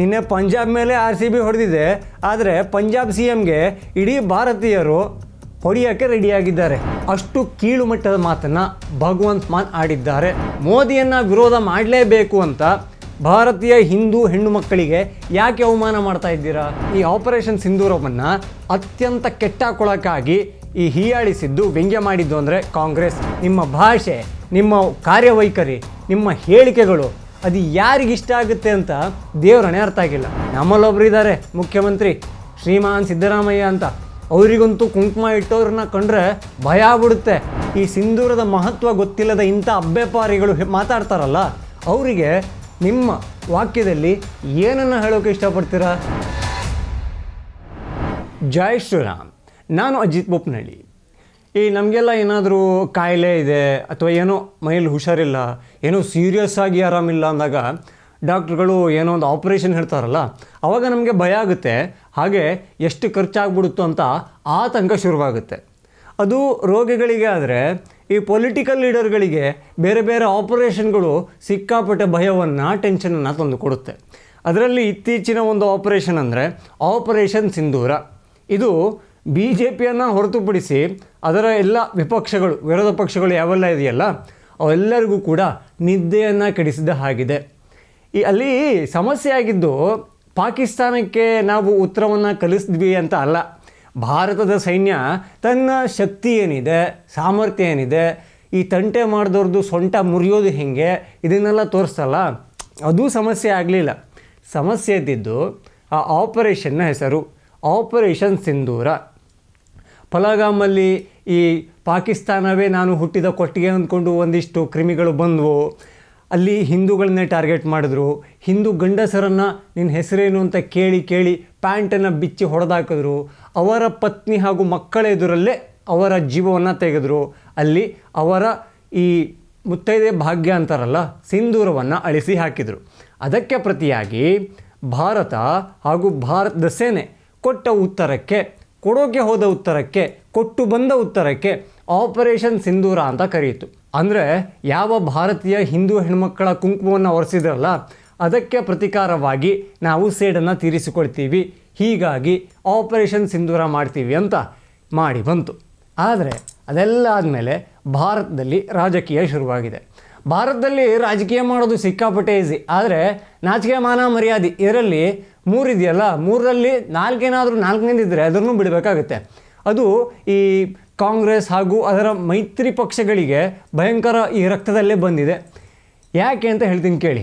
ನಿನ್ನೆ ಪಂಜಾಬ್ ಮೇಲೆ R C B ಹೊಡೆದಿದೆ. ಆದರೆ ಪಂಜಾಬ್ ಸಿ ಎಮ್ಗೆ ಇಡೀ ಭಾರತೀಯರು ಹೊಡೆಯೋಕ್ಕೆ ರೆಡಿಯಾಗಿದ್ದಾರೆ. ಅಷ್ಟು ಕೀಳು ಮಟ್ಟದ ಮಾತನ್ನು ಭಗವಂತ್ ಮಾನ್ ಆಡಿದ್ದಾರೆ. ಮೋದಿಯನ್ನು ವಿರೋಧ ಮಾಡಲೇಬೇಕು ಅಂತ ಭಾರತೀಯ ಹಿಂದೂ ಹೆಣ್ಣು ಮಕ್ಕಳಿಗೆ ಯಾಕೆ ಅವಮಾನ ಮಾಡ್ತಾ ಇದ್ದೀರಾ? ಈ ಆಪರೇಷನ್ ಸಿಂಧೂರವನ್ನು ಅತ್ಯಂತ ಕೆಟ್ಟಾಕೊಳ್ಳೋಕ್ಕಾಗಿ ಈ ಹೀಯಾಳಿಸಿದ್ದು ವ್ಯಂಗ್ಯ ಮಾಡಿದ್ದು ಅಂದರೆ ಕಾಂಗ್ರೆಸ್. ನಿಮ್ಮ ಭಾಷೆ, ನಿಮ್ಮ ಕಾರ್ಯವೈಖರಿ, ನಿಮ್ಮ ಹೇಳಿಕೆಗಳು ಅದು ಯಾರಿಗಿಷ್ಟ ಆಗುತ್ತೆ ಅಂತ ದೇವ್ರಣೆ ಅರ್ಥ ಆಗಿಲ್ಲ. ನಮ್ಮಲ್ಲೊಬ್ರು ಇದ್ದಾರೆ, ಮುಖ್ಯಮಂತ್ರಿ ಶ್ರೀಮಾನ್ ಸಿದ್ದರಾಮಯ್ಯ ಅಂತ. ಅವರಿಗಂತೂ ಕುಂಕುಮ ಇಟ್ಟವ್ರನ್ನ ಕಂಡ್ರೆ ಭಯ ಆಗ್ಬಿಡುತ್ತೆ. ಈ ಸಿಂಧೂರದ ಮಹತ್ವ ಗೊತ್ತಿಲ್ಲದ ಇಂಥ ಅಬ್ಬೆಪಾರಿಗಳು ಮಾತಾಡ್ತಾರಲ್ಲ, ಅವರಿಗೆ ನಿಮ್ಮ ವಾಕ್ಯದಲ್ಲಿ ಏನನ್ನು ಹೇಳೋಕೆ ಇಷ್ಟಪಡ್ತೀರಾ? ಜೈ ಶ್ರೀರಾಮ್. ನಾನು ಅಜಿತ್ ಬೊಪ್ಪನಹಳ್ಳಿ ಈ ನಮಗೆಲ್ಲ ಏನಾದರೂ ಕಾಯಿಲೆ ಇದೆ ಅಥವಾ ಏನೋ ಮೈಲಿ ಹುಷಾರಿಲ್ಲ, ಏನೋ ಸೀರಿಯಸ್ ಆಗಿ ಆರಾಮಿಲ್ಲ ಅಂದಾಗ ಡಾಕ್ಟ್ರುಗಳು ಏನೋ ಒಂದು ಆಪ್ರೇಷನ್ ಹೇಳ್ತಾರಲ್ಲ ಆವಾಗ ನಮಗೆ ಭಯ ಆಗುತ್ತೆ. ಹಾಗೆ ಎಷ್ಟು ಖರ್ಚಾಗ್ಬಿಡುತ್ತೋ ಅಂತ ಆತಂಕ ಶುರುವಾಗುತ್ತೆ. ಅದು ರೋಗಿಗಳಿಗೆ ಆದರೆ, ಈ ಪೊಲಿಟಿಕಲ್ ಲೀಡರ್ಗಳಿಗೆ ಬೇರೆ ಬೇರೆ ಆಪರೇಷನ್ಗಳು ಸಿಕ್ಕಾಪಟ್ಟೆ ಭಯವನ್ನು ಟೆನ್ಷನನ್ನು ತಂದು ಕೊಡುತ್ತೆ. ಅದರಲ್ಲಿ ಇತ್ತೀಚಿನ ಒಂದು ಆಪರೇಷನ್ ಅಂದರೆ ಆಪರೇಷನ್ ಸಿಂಧೂರ ಇದು ಬಿ ಜೆ ಪಿಯನ್ನು ಹೊರತುಪಡಿಸಿ ಅದರ ಎಲ್ಲ ವಿಪಕ್ಷಗಳು, ವಿರೋಧ ಪಕ್ಷಗಳು ಯಾವೆಲ್ಲ ಇದೆಯಲ್ಲ, ಅವೆಲ್ಲರಿಗೂ ಕೂಡ ನಿದ್ದೆಯನ್ನು ಕೆಡಿಸಿದ ಹಾಗಿದೆ. ಈ ಅಲ್ಲಿ ಸಮಸ್ಯೆ ಆಗಿದ್ದು ಪಾಕಿಸ್ತಾನಕ್ಕೆ ನಾವು ಉತ್ತರವನ್ನು ಕಲಿಸಿದ್ವಿ ಅಂತ ಅಲ್ಲ. ಭಾರತದ ಸೈನ್ಯ ತನ್ನ ಶಕ್ತಿ ಏನಿದೆ, ಸಾಮರ್ಥ್ಯ ಏನಿದೆ, ಈ ತಂಟೆ ಮಾಡಿದವ್ರದ್ದು ಸೊಂಟ ಮುರಿಯೋದು ಹೇಗೆ, ಇದನ್ನೆಲ್ಲ ತೋರಿಸ್ತಲ್ಲ? ಅದು ಸಮಸ್ಯೆ ಆಗಲಿಲ್ಲ. ಸಮಸ್ಯೆ ಇದ್ದಿದ್ದು ಆ ಆಪರೇಷನ್ನ ಹೆಸರು ಆಪರೇಷನ್ ಸಿಂಧೂರ ಫಲಗಾಮಲ್ಲಿ ಈ ಪಾಕಿಸ್ತಾನವೇ ನಾನು ಹುಟ್ಟಿದ ಕೊಟ್ಟಿಗೆ ಅಂದ್ಕೊಂಡು ಒಂದಿಷ್ಟು ಕ್ರಿಮಿಗಳು ಬಂದವು. ಅಲ್ಲಿ ಹಿಂದೂಗಳನ್ನೇ ಟಾರ್ಗೆಟ್ ಮಾಡಿದ್ರು. ಹಿಂದೂ ಗಂಡಸರನ್ನು ನಿನ್ನ ಹೆಸರೇನು ಅಂತ ಕೇಳಿ ಕೇಳಿ ಪ್ಯಾಂಟನ್ನು ಬಿಚ್ಚಿ ಹೊಡೆದಾಕಿದ್ರು. ಅವರ ಪತ್ನಿ ಹಾಗೂ ಮಕ್ಕಳ ಎದುರಲ್ಲೇ ಅವರ ಜೀವವನ್ನು ತೆಗೆದ್ರು. ಅಲ್ಲಿ ಅವರ ಈ ಮುತ್ತೈದೆ ಭಾಗ್ಯ ಅಂತಾರಲ್ಲ, ಸಿಂಧೂರವನ್ನು ಅಳಿಸಿ ಹಾಕಿದರು. ಅದಕ್ಕೆ ಪ್ರತಿಯಾಗಿ ಭಾರತ ಹಾಗೂ ಭಾರತದ ಸೇನೆ ಕೊಟ್ಟ ಉತ್ತರಕ್ಕೆ ಕೊಡೋಕೆ ಹೋದ ಉತ್ತರಕ್ಕೆ, ಕೊಟ್ಟು ಬಂದ ಉತ್ತರಕ್ಕೆ ಆಪರೇಷನ್ ಸಿಂಧೂರ ಅಂತ ಕರೆಯಿತು ಅಂದರೆ ಯಾವ ಭಾರತೀಯ ಹಿಂದೂ ಹೆಣ್ಮಕ್ಕಳ ಕುಂಕುಮವನ್ನು ಒರೆಸಿದ್ರಲ್ಲ, ಅದಕ್ಕೆ ಪ್ರತಿಕಾರವಾಗಿ ನಾವು ಸೇಡನ್ನು ತೀರಿಸಿಕೊಳ್ತೀವಿ, ಹೀಗಾಗಿ ಆಪರೇಷನ್ ಸಿಂಧೂರ ಮಾಡ್ತೀವಿ ಅಂತ ಮಾಡಿ ಬಂತು. ಆದರೆ ಅದೆಲ್ಲ ಆದಮೇಲೆ ಭಾರತದಲ್ಲಿ ರಾಜಕೀಯ ಶುರುವಾಗಿದೆ. ಭಾರತದಲ್ಲಿ ರಾಜಕೀಯ ಮಾಡೋದು ಸಿಕ್ಕಾಪಟ್ಟೆ ಈಸಿ ಆದರೆ ನಾಚಿಕೆ ಮಾನ ಮರ್ಯಾದೆ ಇದರಲ್ಲಿ ಮೂರಿದೆಯಲ್ಲ ಮೂರರಲ್ಲಿ ನಾಲ್ಕೇನಾದರೂ ನಾಲ್ಕನೇದಿದ್ದರೆ ಅದನ್ನು ಬಿಡಬೇಕಾಗುತ್ತೆ. ಅದು ಈ ಕಾಂಗ್ರೆಸ್ ಹಾಗೂ ಅದರ ಮೈತ್ರಿ ಪಕ್ಷಗಳಿಗೆ ಭಯಂಕರ ಈ ರಕ್ತದಲ್ಲೇ ಬಂದಿದೆ. ಯಾಕೆ ಅಂತ ಹೇಳ್ತೀನಿ ಕೇಳಿ.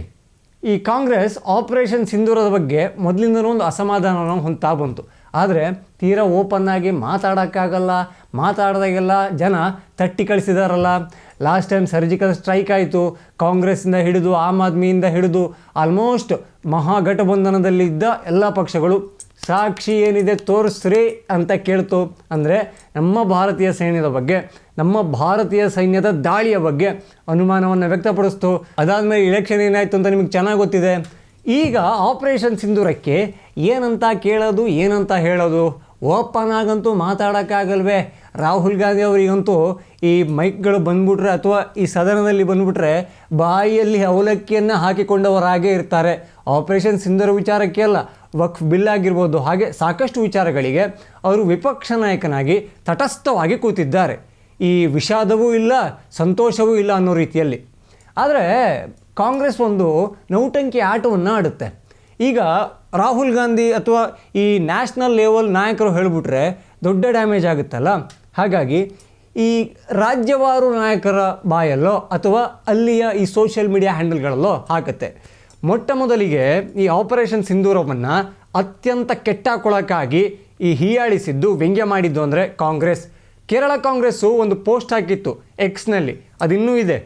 ಈ ಕಾಂಗ್ರೆಸ್ ಆಪರೇಷನ್ ಸಿಂಧೂರದ ಬಗ್ಗೆ ಮೊದಲಿಂದನೂ ಒಂದು ಅಸಮಾಧಾನವನ್ನು ಹೊಂತಾ ಬಂತು. ಆದರೆ ತೀರಾ ಓಪನ್ ಆಗಿ ಮಾತಾಡೋಕ್ಕಾಗಲ್ಲ. ಮಾತಾಡಿದಾಗೆಲ್ಲ ಜನ ತಟ್ಟಿ ಕಳಿಸಿದಾರಲ್ಲ. ಲಾಸ್ಟ್ ಟೈಮ್ ಸರ್ಜಿಕಲ್ ಸ್ಟ್ರೈಕ್ ಆಯಿತು. ಕಾಂಗ್ರೆಸ್ಸಿಂದ ಹಿಡಿದು, ಆಮ್ ಆದ್ಮಿಯಿಂದ ಹಿಡಿದು ಆಲ್ಮೋಸ್ಟ್ ಮಹಾಗಠಬಂಧನದಲ್ಲಿದ್ದ ಎಲ್ಲ ಪಕ್ಷಗಳು ಸಾಕ್ಷಿ ಏನಿದೆ ತೋರಿಸ್ರಿ ಅಂತ ಕೇಳ್ತು. ಅಂದರೆ ನಮ್ಮ ಭಾರತೀಯ ಸೈನ್ಯದ ಬಗ್ಗೆ, ನಮ್ಮ ಭಾರತೀಯ ಸೈನ್ಯದ ದಾಳಿಯ ಬಗ್ಗೆ ಅನುಮಾನವನ್ನು ವ್ಯಕ್ತಪಡಿಸ್ತು. ಅದಾದಮೇಲೆ ಇಲೆಕ್ಷನ್ ಏನಾಯಿತು ಅಂತ ನಿಮಗೆ ಚೆನ್ನಾಗಿ ಗೊತ್ತಿದೆ. ಈಗ ಆಪರೇಷನ್ ಸಿಂಧೂರಕ್ಕೆ ಏನಂತ ಕೇಳೋದು, ಏನಂತ ಹೇಳೋದು? ಓಪನ್ ಆಗಂತೂ ಮಾತಾಡೋಕ್ಕಾಗಲ್ವೇ? ರಾಹುಲ್ ಗಾಂಧಿ ಅವರಿಗಂತೂ ಈ ಮೈಕ್ಗಳು ಬಂದ್ಬಿಟ್ರೆ ಅಥವಾ ಈ ಸದನದಲ್ಲಿ ಬಂದ್ಬಿಟ್ರೆ ಬಾಯಿಯಲ್ಲಿ ಅವಲಕ್ಕಿಯನ್ನು ಹಾಕಿಕೊಂಡವರಾಗೇ ಇರ್ತಾರೆ. ಆಪರೇಷನ್ ಸಿಂಧೂರ ವಿಚಾರಕ್ಕೆ ಅಲ್ಲ, ವಕ್ಫ್ ಬಿಲ್ ಆಗಿರ್ಬೋದು. ಹಾಗೆ ಸಾಕಷ್ಟು ವಿಚಾರಗಳಿಗೆ ಅವರು ವಿಪಕ್ಷ ನಾಯಕನಾಗಿ ತಟಸ್ಥವಾಗಿ ಕೂತಿದ್ದಾರೆ. ಈ ವಿಷಾದವೂ ಇಲ್ಲ, ಸಂತೋಷವೂ ಇಲ್ಲ ಅನ್ನೋ ರೀತಿಯಲ್ಲಿ. ಆದರೆ ಕಾಂಗ್ರೆಸ್ ಒಂದು ನೌಟಂಕಿ ಆಟವನ್ನು ಆಡುತ್ತೆ. ಈಗ ರಾಹುಲ್ ಗಾಂಧಿ ಅಥವಾ ಈ ನ್ಯಾಷನಲ್ ಲೆವೆಲ್ ನಾಯಕರು ಹೇಳಿಬಿಟ್ರೆ ದೊಡ್ಡ ಡ್ಯಾಮೇಜ್ ಆಗುತ್ತಲ್ಲ? ಹಾಗಾಗಿ ಈ ರಾಜ್ಯವಾರು ನಾಯಕರ ಬಾಯಲ್ಲೋ ಅಥವಾ ಅಲ್ಲಿಯ ಈ ಸೋಷಿಯಲ್ ಮೀಡಿಯಾ ಹ್ಯಾಂಡಲ್ಗಳಲ್ಲೋ ಹಾಕುತ್ತೆ. ಮೊಟ್ಟ ಮೊದಲಿಗೆ ಈ ಆಪರೇಷನ್ ಸಿಂಧೂರವನ್ನು ಅತ್ಯಂತ ಕೆಟ್ಟಾಕೊಳ್ಳೋಕ್ಕಾಗಿ ಈ ಹೀಯಾಳಿಸಿದ್ದು, ವ್ಯಂಗ್ಯ ಮಾಡಿದ್ದು ಅಂದರೆ ಕಾಂಗ್ರೆಸ್. ಕೇರಳ ಕಾಂಗ್ರೆಸ್ಸು ಒಂದು ಪೋಸ್ಟ್ ಹಾಕಿತ್ತು ಎಕ್ಸ್ನಲ್ಲಿ ಅದಿನ್ನೂ ಇದೆ.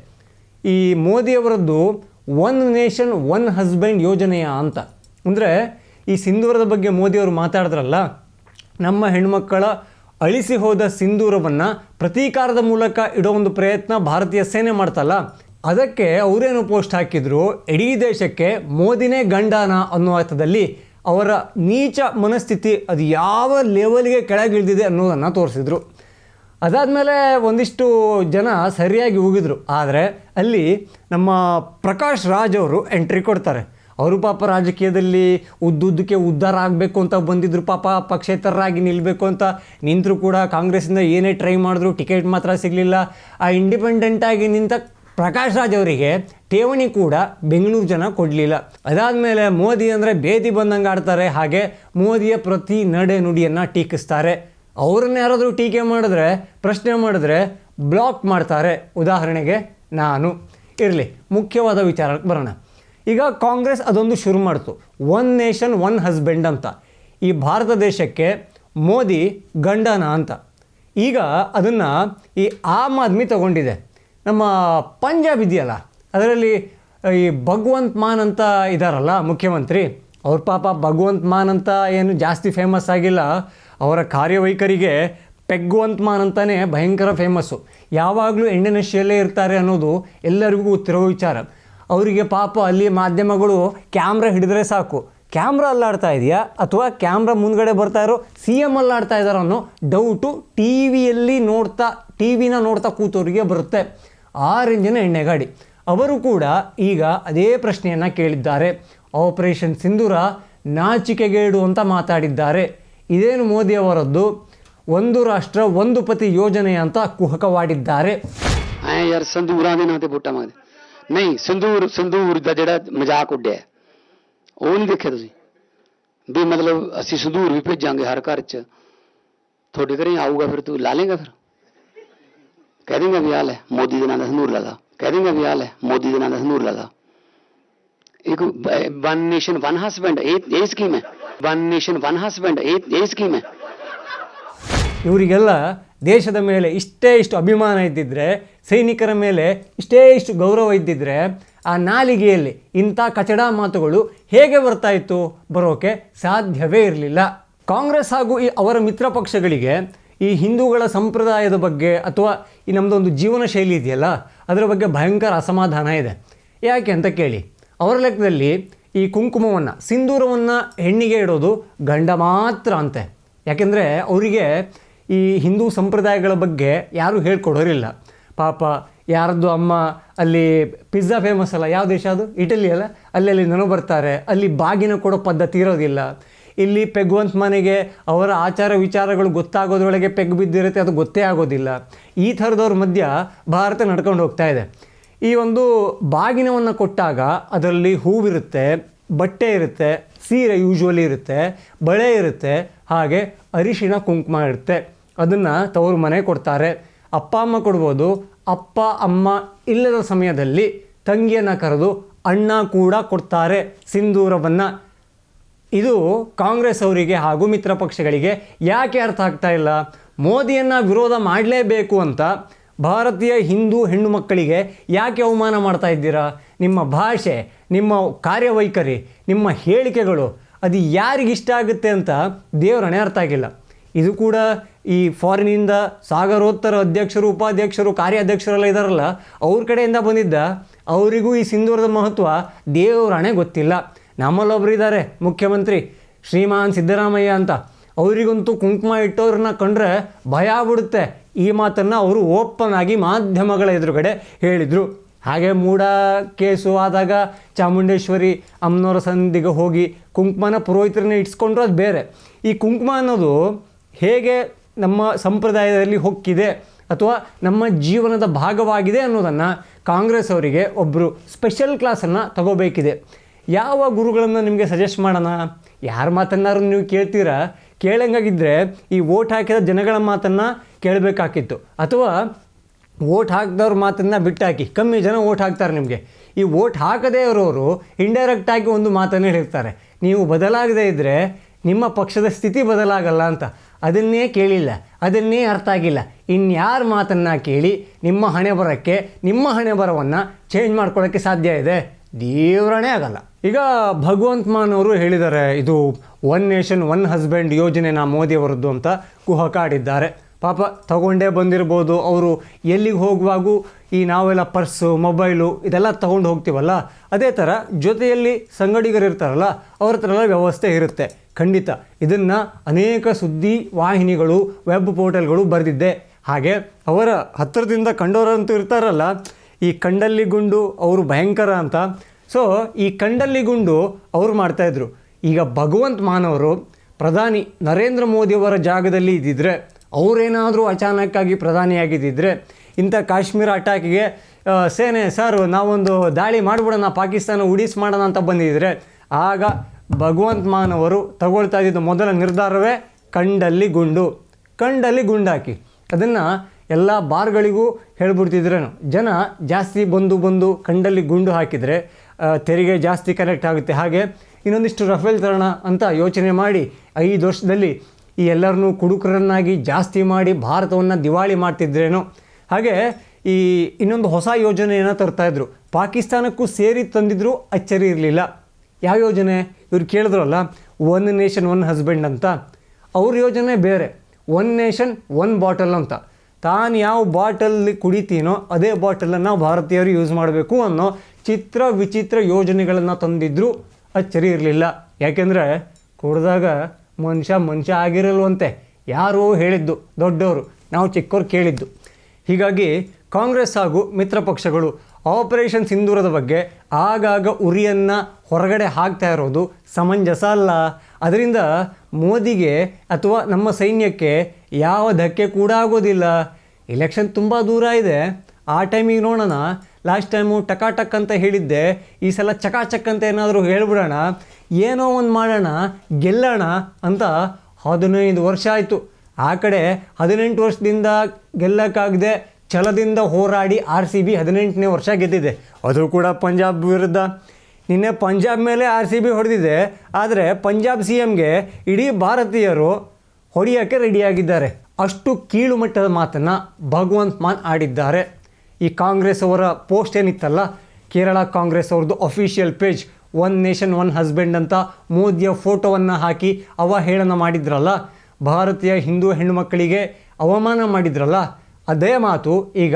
ಈ ಮೋದಿಯವರದ್ದು ಒನ್ ನೇಷನ್ ಒನ್ ಹಸ್ಬೆಂಡ್ ಯೋಜನೆಯ ಅಂತ. ಅಂದರೆ ಈ ಸಿಂಧೂರದ ಬಗ್ಗೆ ಮೋದಿಯವರು ಮಾತಾಡಿದ್ರಲ್ಲ, ನಮ್ಮ ಹೆಣ್ಮಕ್ಕಳ ಅಳಿಸಿ ಹೋದ ಸಿಂಧೂರವನ್ನು ಪ್ರತೀಕಾರದ ಮೂಲಕ ಇಡೋ ಒಂದು ಪ್ರಯತ್ನ ಭಾರತೀಯ ಸೇನೆ ಮಾಡ್ತಲ್ಲ, ಅದಕ್ಕೆ ಅವರೇನು ಪೋಸ್ಟ್ ಹಾಕಿದ್ರು? ಇಡೀ ದೇಶಕ್ಕೆ ಮೋದಿನೇ ಗಂಡಾನ ಅನ್ನೋ ಅರ್ಥದಲ್ಲಿ ಅವರ ನೀಚ ಮನಸ್ಥಿತಿ ಅದು ಯಾವ ಲೆವೆಲ್ಗೆ ಕೆಳಗಿಳಿದಿದೆ ಅನ್ನೋದನ್ನು ತೋರಿಸಿದ್ರು. ಅದಾದಮೇಲೆ ಒಂದಿಷ್ಟು ಜನ ಸರಿಯಾಗಿ ಹೋಗಿದ್ರು ಆದರೆ ಅಲ್ಲಿ ನಮ್ಮ ಪ್ರಕಾಶ್ ರಾಜ್ ಅವರು ಎಂಟ್ರಿ ಕೊಡ್ತಾರೆ. ಅವರು ಪಾಪ ರಾಜಕೀಯದಲ್ಲಿ ಉದ್ದುದ್ದಕ್ಕೆ ಉದ್ಧಾರ ಆಗಬೇಕು ಅಂತ ಬಂದಿದ್ರು. ಪಾಪ ಪಕ್ಷೇತರರಾಗಿ ನಿಲ್ಲಬೇಕು ಅಂತ ನಿಂತರೂ ಕೂಡ ಕಾಂಗ್ರೆಸ್ಸಿಂದ ಏನೇ ಟ್ರೈ ಮಾಡಿದ್ರು ಟಿಕೆಟ್ ಮಾತ್ರ ಸಿಗಲಿಲ್ಲ. ಆ ಇಂಡಿಪೆಂಡೆಂಟಾಗಿ ನಿಂತ ಪ್ರಕಾಶ್ ರಾಜ್ ಅವರಿಗೆ ಠೇವಣಿ ಕೂಡ ಬೆಂಗಳೂರು ಜನ ಕೊಡಲಿಲ್ಲ. ಅದಾದಮೇಲೆ ಮೋದಿ ಅಂದರೆ ಬೇದಿ ಬಂದಂಗೆ ಆಡ್ತಾರೆ. ಹಾಗೆ ಮೋದಿಯ ಪ್ರತಿ ನಡೆ ನುಡಿಯನ್ನು ಟೀಕಿಸ್ತಾರೆ. ಅವ್ರನ್ನ ಯಾರಾದರೂ ಟೀಕೆ ಮಾಡಿದ್ರೆ, ಪ್ರಶ್ನೆ ಮಾಡಿದ್ರೆ ಬ್ಲಾಕ್ ಮಾಡ್ತಾರೆ. ಉದಾಹರಣೆಗೆ ನಾನು. ಇರಲಿ, ಮುಖ್ಯವಾದ ವಿಚಾರಕ್ಕೆ ಬರೋಣ. ಈಗ ಕಾಂಗ್ರೆಸ್ ಅದೊಂದು ಶುರು ಮಾಡ್ತು. ಒನ್ ನೇಷನ್ ಒನ್ ಹಸ್ಬೆಂಡ್ ಅಂತ. ಈ ಭಾರತ ದೇಶಕ್ಕೆ ಮೋದಿ ಗಂಡನ ಅಂತ. ಈಗ ಅದನ್ನು ಈ ಆಮ್ ಆದ್ಮಿ ತಗೊಂಡಿದೆ. ನಮ್ಮ ಪಂಜಾಬ್ ಇದೆಯಲ್ಲ, ಅದರಲ್ಲಿ ಈ ಭಗವಂತ್ ಮಾನ್ ಅಂತ ಇದ್ದಾರಲ್ಲ ಮುಖ್ಯಮಂತ್ರಿ. ಅವ್ರ ಪಾಪ ಭಗವಂತ್ ಮಾನ್ ಅಂತ ಏನು ಜಾಸ್ತಿ ಫೇಮಸ್ ಆಗಿಲ್ಲ. ಅವರ ಕಾರ್ಯವೈಖರಿಗೆ ಪೆಗ್ವಂತ್ ಮಾನ್ ಅಂತಲೇ ಭಯಂಕರ ಫೇಮಸ್ಸು ಯಾವಾಗಲೂ ಎಣ್ಣೆನಶಿಯಲ್ಲೇ ಇರ್ತಾರೆ ಅನ್ನೋದು ಎಲ್ಲರಿಗೂ ಗೊತ್ತಿರೋ ವಿಚಾರ. ಅವರಿಗೆ ಪಾಪ ಅಲ್ಲಿ ಮಾಧ್ಯಮಗಳು ಕ್ಯಾಮ್ರಾ ಹಿಡಿದ್ರೆ ಸಾಕು. ಕ್ಯಾಮ್ರಾ ಅಲ್ಲಾಡ್ತಾ ಇದೆಯಾ? ಅಥವಾ ಕ್ಯಾಮ್ರಾ ಮುಂದ್ಗಡೆ ಬರ್ತಾ ಇರೋ ಸಿ ಎಂ ಅಲ್ಲಾಡ್ತಾ ಇದ್ದಾರೋ ಅನ್ನೋ ಡೌಟು ಟಿ ವಿಯಲ್ಲಿ ನೋಡ್ತಾ, ಟಿ ವಿನ ನೋಡ್ತಾ ಕೂತೋರಿಗೆ ಬರುತ್ತೆ. ಆ ರೇಂಜಿನ ಎಣ್ಣೆಗಾಡಿ. ಅವರು ಕೂಡ ಈಗ ಅದೇ ಪ್ರಶ್ನೆಯನ್ನು ಕೇಳಿದ್ದಾರೆ. ಆಪರೇಷನ್ ಸಿಂಧೂರ ನಾಚಿಕೆಗೇಡು ಅಂತ ಮಾತಾಡಿದ್ದಾರೆ. ಇದೇನು ಮೋದಿ ಅವರದ್ದು ಒಂದು ರಾಷ್ಟ್ರ ಒಂದು ಪತಿ ಯೋಜನೆ ಅಂತ ಕುಹಕವಾಡಿದ್ದಾರೆ ਐ ਯਾਰ ਸੰਦੂਰਾਂ ਦੇ ਨਾਂ ਤੇ ਵੋਟਾਂ ਮੰਗਦੇ ਨਹੀਂ ਸੰਦੂਰ ਸੰਦੂਰ ਦਾ ਜਿਹੜਾ ਮਜ਼ਾਕ ਉੱਡਿਆ ਹੈ, ਉਹ ਨਹੀਂ ਦੇਖਿਆ ਤੁਸੀਂ ਵੀ ਮਤਲਬ ਅਸੀਂ ਸੰਦੂਰ ਵੀ ਭੇਜਾਂਗੇ ਹਰ ਘਰ 'ਚ ਤੁਹਾਡੇ ਘਰੇ ਆਊਗਾ ਫਿਰ ਤੂੰ ਲਾ ਲੇਗਾ ਫਿਰ ਕਹਿ ਦੇਂਗਾ ਵੀ ਆ ਲੈ ਮੋਦੀ ਦੇ ਨਾਂ ਦਾ ਸੰਦੂਰ ਲਗਾ ਕਹਿ ਦੇਂਗਾ ਵੀ ਆ ਲੈ ਮੋਦੀ ਦੇ ਨਾਂ ਦਾ ਸੰਦੂਰ ਲਗਾ ਇੱਕ ਵਨ ਨੇਸ਼ਨ ਵਨ ਹਸਬੈਂਡ ਇਹ ਇਹ ਸਕੀਮ ਹੈ one nation one husband a scheme ಇವರಿಗೆಲ್ಲ ದೇಶದ ಮೇಲೆ ಇಷ್ಟೇ ಇಷ್ಟು ಅಭಿಮಾನ ಇದ್ದಿದ್ರೆ, ಸೈನಿಕರ ಮೇಲೆ ಇಷ್ಟೇ ಇಷ್ಟು ಗೌರವ ಇದ್ದಿದ್ರೆ, ಆ ನಾಲಿಗೆಯಲ್ಲಿ ಇಂಥ ಕಚಡ ಮಾತುಗಳು ಹೇಗೆ ಬರ್ತಾ ಇತ್ತು? ಬರೋಕೆ ಸಾಧ್ಯವೇ ಇರಲಿಲ್ಲ. ಕಾಂಗ್ರೆಸ್ ಹಾಗೂ ಈ ಅವರ ಮಿತ್ರ ಪಕ್ಷಗಳಿಗೆ ಈ ಹಿಂದೂಗಳ ಸಂಪ್ರದಾಯದ ಬಗ್ಗೆ ಅಥವಾ ಈ ನಮ್ಮದೊಂದು ಜೀವನ ಶೈಲಿ ಇದೆಯಲ್ಲ, ಅದರ ಬಗ್ಗೆ ಭಯಂಕರ ಅಸಮಾಧಾನ ಇದೆ. ಯಾಕೆ ಅಂತ ಕೇಳಿ. ಅವರ ಲೆಕ್ಕದಲ್ಲಿ ಈ ಕುಂಕುಮವನ್ನು, ಸಿಂಧೂರವನ್ನು ಹೆಣ್ಣಿಗೆ ಇಡೋದು ಗಂಡ ಮಾತ್ರ ಅಂತೆ. ಯಾಕೆಂದರೆ ಅವರಿಗೆ ಈ ಹಿಂದೂ ಸಂಪ್ರದಾಯಗಳ ಬಗ್ಗೆ ಯಾರೂ ಹೇಳ್ಕೊಡೋರಿಲ್ಲ. ಪಾಪ ಯಾರದ್ದು ಅಮ್ಮ ಅಲ್ಲಿ ಪಿಜ್ಜಾ ಫೇಮಸ್ ಅಲ್ಲ, ಯಾವ ದೇಶ ಅದು? ಇಟಲಿ ಅಲ್ಲ? ಅಲ್ಲಲ್ಲಿ ನನಗೆ ಬರ್ತಾರೆ, ಅಲ್ಲಿ ಬಾಗಿನ ಕೊಡೋ ಪದ್ಧತಿ ಇರೋದಿಲ್ಲ. ಇಲ್ಲಿ ಪೆಗ್ವಂತ ಮನೆಗೆ ಅವರ ಆಚಾರ ವಿಚಾರಗಳು ಗೊತ್ತಾಗೋದ್ರೊಳಗೆ ಪೆಗ್ ಬಿದ್ದಿರುತ್ತೆ, ಅದು ಗೊತ್ತೇ ಆಗೋದಿಲ್ಲ. ಈ ಥರದವ್ರ ಮಧ್ಯ ಭಾರತ ನಡ್ಕೊಂಡು ಹೋಗ್ತಾ ಇದೆ. ಈ ಒಂದು ಬಾಗಿನವನ್ನು ಕೊಟ್ಟಾಗ ಅದರಲ್ಲಿ ಹೂವಿರುತ್ತೆ, ಬಟ್ಟೆ ಇರುತ್ತೆ, ಸೀರೆ ಯೂಶ್ವಲಿ ಇರುತ್ತೆ, ಬಳೆ ಇರುತ್ತೆ, ಹಾಗೆ ಅರಿಶಿಣ ಕುಂಕುಮ ಇರುತ್ತೆ. ಅದನ್ನು ತವರು ಮನೆ ಕೊಡ್ತಾರೆ. ಅಪ್ಪ, ಅಮ್ಮ ಕೊಡ್ಬೋದು. ಅಪ್ಪ, ಅಮ್ಮ ಇಲ್ಲದ ಸಮಯದಲ್ಲಿ ತಂಗಿಯನ್ನು ಕರೆದು ಅಣ್ಣ ಕೂಡ ಕೊಡ್ತಾರೆ ಸಿಂಧೂರವನ್ನು. ಇದು ಕಾಂಗ್ರೆಸ್ ಅವರಿಗೆ ಹಾಗೂ ಮಿತ್ರ ಪಕ್ಷಗಳಿಗೆ ಯಾಕೆ ಅರ್ಥ ಆಗ್ತಾ ಇಲ್ಲ? ಮೋದಿಯನ್ನು ವಿರೋಧ ಮಾಡಲೇಬೇಕು ಅಂತ ಭಾರತೀಯ ಹಿಂದೂ ಹೆಣ್ಣು ಮಕ್ಕಳಿಗೆ ಯಾಕೆ ಅವಮಾನ ಮಾಡ್ತಾ ಇದ್ದೀರಾ? ನಿಮ್ಮ ಭಾಷೆ, ನಿಮ್ಮ ಕಾರ್ಯವೈಖರಿ, ನಿಮ್ಮ ಹೇಳಿಕೆಗಳು, ಅದು ಯಾರಿಗಿಷ್ಟ ಆಗುತ್ತೆ ಅಂತ ದೇವರಣೆ ಅರ್ಥ ಆಗಿಲ್ಲ. ಇದು ಕೂಡ ಈ ಫಾರಿನಿಂದ ಸಾಗರೋತ್ತರ ಅಧ್ಯಕ್ಷರು, ಉಪಾಧ್ಯಕ್ಷರು, ಕಾರ್ಯಾಧ್ಯಕ್ಷರೆಲ್ಲ ಇದ್ದಾರಲ್ಲ ಅವ್ರ ಕಡೆಯಿಂದ ಬಂದಿದ್ದ, ಅವರಿಗೂ ಈ ಸಿಂಧೂರದ ಮಹತ್ವ ದೇವರಣೆ ಗೊತ್ತಿಲ್ಲ. ನಮ್ಮಲ್ಲೊಬ್ರು ಇದ್ದಾರೆ ಮುಖ್ಯಮಂತ್ರಿ ಶ್ರೀಮಾನ್ ಸಿದ್ದರಾಮಯ್ಯ ಅಂತ. ಅವರಿಗಂತೂ ಕುಂಕುಮ ಇಟ್ಟೋರನ್ನ ಕಂಡ್ರೆ ಭಯ ಆಗ್ಬಿಡುತ್ತೆ. ಈ ಮಾತನ್ನು ಅವರು ಓಪನ್ ಆಗಿ ಮಾಧ್ಯಮಗಳ ಎದುರುಗಡೆ ಹೇಳಿದರು. ಹಾಗೆ ಮೂಡ ಕೇಸು ಆದಾಗ ಚಾಮುಂಡೇಶ್ವರಿ ಅಮ್ಮನವರ ಸಂದಿಗೆ ಹೋಗಿ ಕುಂಕುಮನ ಪುರೋಹಿತರನ್ನ ಇಟ್ಸ್ಕೊಂಡ್ರು, ಅದು ಬೇರೆ. ಈ ಕುಂಕುಮ ಅನ್ನೋದು ಹೇಗೆ ನಮ್ಮ ಸಂಪ್ರದಾಯದಲ್ಲಿ ಹೊಕ್ಕಿದೆ ಅಥವಾ ನಮ್ಮ ಜೀವನದ ಭಾಗವಾಗಿದೆ ಅನ್ನೋದನ್ನು ಕಾಂಗ್ರೆಸ್ ಅವರಿಗೆ ಒಬ್ಬರು ಸ್ಪೆಷಲ್ ಕ್ಲಾಸನ್ನು ತಗೋಬೇಕಿದೆ. ಯಾವ ಗುರುಗಳನ್ನು ನಿಮಗೆ ಸಜೆಸ್ಟ್ ಮಾಡೋಣ? ಯಾರ ಮಾತನ್ನಾರು ನೀವು ಕೇಳ್ತೀರಾ? ಕೇಳಂಗಾಗಿದ್ದರೆ ಈ ಓಟ್ ಹಾಕಿದ ಜನಗಳ ಮಾತನ್ನು ಕೇಳಬೇಕಾಗಿತ್ತು ಅಥವಾ ಓಟ್ ಹಾಕಿದವ್ರ ಮಾತನ್ನು ಬಿಟ್ಟಾಕಿ, ಕಮ್ಮಿ ಜನ ಓಟ್ ಹಾಕ್ತಾರೆ ನಿಮಗೆ. ಈ ಓಟ್ ಹಾಕದೇ ಇರೋರು ಇಂಡೈರೆಕ್ಟಾಗಿ ಒಂದು ಮಾತನ್ನು ಹೇಳಿರ್ತಾರೆ. ನೀವು ಬದಲಾಗದೇ ಇದ್ದರೆ ನಿಮ್ಮ ಪಕ್ಷದ ಸ್ಥಿತಿ ಬದಲಾಗಲ್ಲ ಅಂತ. ಅದನ್ನೇ ಕೇಳಿಲ್ಲ, ಅದನ್ನೇ ಅರ್ಥ ಆಗಿಲ್ಲ. ಇನ್ಯಾರ ಮಾತನ್ನು ಕೇಳಿ ನಿಮ್ಮ ಹಣೆ ಬರೋಕ್ಕೆ ನಿಮ್ಮ ಹಣೆ ಬರವನ್ನು ಚೇಂಜ್ ಮಾಡ್ಕೊಳ್ಳೋಕ್ಕೆ ಸಾಧ್ಯ ಇದೆ? ದೇವರಣೆ ಆಗಲ್ಲ. ಈಗ ಭಗವಂತ್ ಮಾನ್ ಅವರು ಹೇಳಿದ್ದಾರೆ, ಇದು ಒನ್ ನೇಷನ್, ಒನ್ ಹಸ್ಬೆಂಡ್ ಯೋಜನೆನ ಮೋದಿಯವರದ್ದು ಅಂತ ಕುಹಕಾಡಿದ್ದಾರೆ ಪಾಪ ತಗೊಂಡೇ ಬಂದಿರ್ಬೋದು ಅವರು, ಎಲ್ಲಿಗೆ ಹೋಗುವಾಗೂ ಈ ನಾವೆಲ್ಲ ಪರ್ಸು, ಮೊಬೈಲು ಇದೆಲ್ಲ ತಗೊಂಡು ಹೋಗ್ತೀವಲ್ಲ? ಅದೇ ಥರ ಜೊತೆಯಲ್ಲಿ ಸಂಗಡಿಗರು ಇರ್ತಾರಲ್ಲ, ಅವ್ರ ಹತ್ರ ಎಲ್ಲ ವ್ಯವಸ್ಥೆ ಇರುತ್ತೆ. ಖಂಡಿತ, ಇದನ್ನು ಅನೇಕ ಸುದ್ದಿ ವಾಹಿನಿಗಳು, ವೆಬ್ ಪೋರ್ಟಲ್ಗಳು ಬರೆದಿದ್ದೆ. ಹಾಗೆ ಅವರ ಹತ್ತಿರದಿಂದ ಕಂಡವರಂತೂ ಇರ್ತಾರಲ್ಲ, ಈ ಕಂಡಲ್ಲಿ ಗುಂಡು, ಅವರು ಭಯಂಕರ ಅಂತ. ಸೊ ಈ ಕಂಡಲ್ಲಿ ಗುಂಡು ಅವ್ರು ಮಾಡ್ತಾಯಿದ್ರು ಈಗ ಭಗವಂತ ಮಾನ್ ಅವರು ಪ್ರಧಾನಿ ನರೇಂದ್ರ ಮೋದಿಯವರ ಜಾಗದಲ್ಲಿ ಇದ್ದಿದ್ರೆ, ಅವರೇನಾದರೂ ಅಚಾನಕ್ಕಾಗಿ ಪ್ರಧಾನಿಯಾಗಿದ್ದಿದ್ರೆ, ಇಂಥ ಕಾಶ್ಮೀರ ಅಟ್ಯಾಕಿಗೆ ಸೇನೆ, ಸರ್, ನಾವೊಂದು ದಾಳಿ ಮಾಡಿಬಿಡೋಣ, ಪಾಕಿಸ್ತಾನ ಉಡಿಸ್ ಮಾಡೋಣ ಅಂತ ಬಂದಿದ್ದರೆ ಆಗ ಭಗವಂತ ಮಾನ್ ಅವರು ತಗೊಳ್ತಾ ಇದ್ದಿದ್ದು ಮೊದಲ ನಿರ್ಧಾರವೇ ಕಂಡಲ್ಲಿ ಗುಂಡು. ಕಂಡಲ್ಲಿ ಗುಂಡಾಕಿ. ಅದನ್ನು ಎಲ್ಲ ಬಾರ್ಗಳಿಗೂ ಹೇಳ್ಬಿಡ್ತಿದ್ರೇನು, ಜನ ಜಾಸ್ತಿ ಬಂದು ಬಂದು ಕಂಡಲ್ಲಿ ಗುಂಡು ಹಾಕಿದರೆ ತೆರಿಗೆ ಜಾಸ್ತಿ ಕನೆಕ್ಟ್ ಆಗುತ್ತೆ. ಹಾಗೆ ಇನ್ನೊಂದಿಷ್ಟು ರಫೇಲ್ ತರೋಣ ಅಂತ ಯೋಚನೆ ಮಾಡಿ ಐದು ವರ್ಷದಲ್ಲಿ ಈ ಎಲ್ಲರನ್ನೂ ಕುಡುಕರನ್ನಾಗಿ ಜಾಸ್ತಿ ಮಾಡಿ ಭಾರತವನ್ನು ದಿವಾಳಿ ಮಾಡ್ತಿದ್ರೇನೋ. ಹಾಗೆ ಈ ಇನ್ನೊಂದು ಹೊಸ ಯೋಜನೆಯನ್ನು ತರ್ತಾಯಿದ್ರು ಪಾಕಿಸ್ತಾನಕ್ಕೂ ಸೇರಿ ತಂದಿದ್ರು ಅಚ್ಚರಿ ಇರಲಿಲ್ಲ. ಯಾವ ಯೋಜನೆ? ಇವ್ರು ಕೇಳಿದ್ರಲ್ಲ ಒನ್ ನೇಷನ್ ಒನ್ ಹಸ್ಬೆಂಡ್ ಅಂತ. ಅವ್ರ ಯೋಜನೆ ಬೇರೆ. ಒನ್ ನೇಷನ್ ಒನ್ ಬಾಟಲ್ ಅಂತ. ತಾನು ಯಾವ ಬಾಟಲ್ಲಿ ಕುಡಿತೀನೋ ಅದೇ ಬಾಟಲನ್ನು ಭಾರತೀಯರು ಯೂಸ್ ಮಾಡಬೇಕು ಅನ್ನೋ ಚಿತ್ರ ವಿಚಿತ್ರ ಯೋಜನೆಗಳನ್ನು ತಂದಿದ್ದರೂ ಅಚ್ಚರಿ ಇರಲಿಲ್ಲ. ಯಾಕೆಂದರೆ ಕುಡಿದಾಗ ಮನುಷ್ಯ ಮನುಷ್ಯ ಆಗಿರಲ್ವಂತೆ. ಯಾರೋ ಹೇಳಿದ್ದು, ದೊಡ್ಡವರು, ನಾವು ಚಿಕ್ಕವ್ರು ಕೇಳಿದ್ದು. ಹೀಗಾಗಿ ಕಾಂಗ್ರೆಸ್ ಹಾಗೂ ಮಿತ್ರ ಪಕ್ಷಗಳು ಆಪರೇಷನ್ ಸಿಂಧೂರದ ಬಗ್ಗೆ ಆಗಾಗ ಉರಿಯನ್ನು ಹೊರಗಡೆ ಹಾಕ್ತಾ ಇರೋದು ಸಮಂಜಸ ಅಲ್ಲ. ಅದರಿಂದ ಮೋದಿಗೆ ಅಥವಾ ನಮ್ಮ ಸೈನ್ಯಕ್ಕೆ ಯಾವ ಧಕ್ಕೆ ಕೂಡ ಆಗೋದಿಲ್ಲ. ಎಲೆಕ್ಷನ್ ತುಂಬ ದೂರ ಇದೆ. ಆ ಟೈಮಿಗೆ ನೋಡೋಣ. ಲಾಸ್ಟ್ ಟೈಮು ಟಕಾಟಕ್ ಅಂತ ಹೇಳಿದ್ದೆ. ಈ ಸಲ ಚಕಾಚಕ್ ಅಂತ ಏನಾದರೂ ಹೇಳ್ಬಿಡೋಣ. ಏನೋ ಒಂದು ಮಾಡೋಣ, ಗೆಲ್ಲೋಣ ಅಂತ ಹದಿನೈದು ವರ್ಷ ಆಯಿತು. ಆ ಕಡೆ ಹದಿನೆಂಟು ವರ್ಷದಿಂದ ಗೆಲ್ಲಕ್ಕಾಗದೆ ಛಲದಿಂದ ಹೋರಾಡಿ ಆರ್ ಸಿ ಬಿ ಹದಿನೆಂಟನೇ ವರ್ಷ ಗೆದ್ದಿದೆ. ಅದು ಕೂಡ ಪಂಜಾಬ್ ವಿರುದ್ಧ. ನಿನ್ನೆ ಪಂಜಾಬ್ ಮೇಲೆ ಆರ್ ಸಿ ಬಿ ಹೊಡೆದಿದೆ. ಆದರೆ ಪಂಜಾಬ್ ಸಿ ಎಮ್ಗೆ ಇಡೀ ಭಾರತೀಯರು ಹೊಡೆಯೋಕ್ಕೆ ರೆಡಿಯಾಗಿದ್ದಾರೆ. ಅಷ್ಟು ಕೀಳು ಮಟ್ಟದ ಮಾತನ್ನು ಭಗವಂತ್ ಮಾನ್ ಆಡಿದ್ದಾರೆ. ಈ ಕಾಂಗ್ರೆಸ್ ಅವರ ಪೋಸ್ಟ್ ಏನಿತ್ತಲ್ಲ, ಕೇರಳ ಕಾಂಗ್ರೆಸ್ ಅವ್ರದ್ದು official page one nation one husband ಅಂತ ಮೋದಿಯ ಫೋಟೋವನ್ನು ಹಾಕಿ ಅವಹೇಳನ ಮಾಡಿದ್ರಲ್ಲ, ಭಾರತೀಯ ಹಿಂದೂ ಹೆಣ್ಣುಮಕ್ಕಳಿಗೆ ಅವಮಾನ ಮಾಡಿದ್ರಲ್ಲ, ಅದೇ ಮಾತು ಈಗ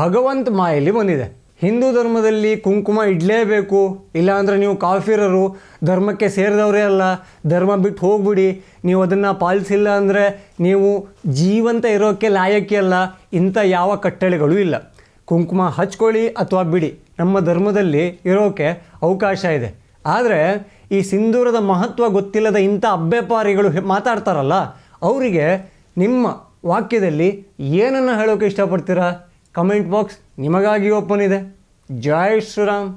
ಭಗವಂತ್ ಮಾಯಲ್ಲಿ ಬಂದಿದೆ. ಹಿಂದೂ ಧರ್ಮದಲ್ಲಿ ಕುಂಕುಮ ಇಡಲೇಬೇಕು, ಇಲ್ಲಾಂದರೆ ನೀವು ಕಾಫಿರರು, ಧರ್ಮಕ್ಕೆ ಸೇರಿದವರೇ ಅಲ್ಲ, ಧರ್ಮ ಬಿಟ್ಟು ಹೋಗ್ಬಿಡಿ, ನೀವು ಅದನ್ನು ಪಾಲಿಸಿಲ್ಲ ಅಂದರೆ ನೀವು ಜೀವಂತ ಇರೋಕ್ಕೆ ಲಾಯಕ್ಕೆ ಅಲ್ಲ, ಇಂಥ ಯಾವ ಕಟ್ಟಳೆಗಳೂ ಇಲ್ಲ. ಕುಂಕುಮ ಹಚ್ಕೊಳ್ಳಿ ಅಥವಾ ಬಿಡಿ, ನಮ್ಮ ಧರ್ಮದಲ್ಲಿ ಇರೋಕ್ಕೆ ಅವಕಾಶ ಇದೆ. ಆದರೆ ಈ ಸಿಂಧೂರದ ಮಹತ್ವ ಗೊತ್ತಿಲ್ಲದ ಇಂಥ ಅಬ್ಬೆಪಾರಿಗಳು ಮಾತಾಡ್ತಾರಲ್ಲ, ಅವರಿಗೆ ನಿಮ್ಮ ವಾಕ್ಯದಲ್ಲಿ ಏನನ್ನು ಹೇಳೋಕೆ ಇಷ್ಟಪಡ್ತೀರಾ? ಕಮೆಂಟ್ ಬಾಕ್ಸ್ ನಿಮಗಾಗಿ ಓಪನ್ ಇದೆ. ಜೈ ಶ್ರೀರಾಮ್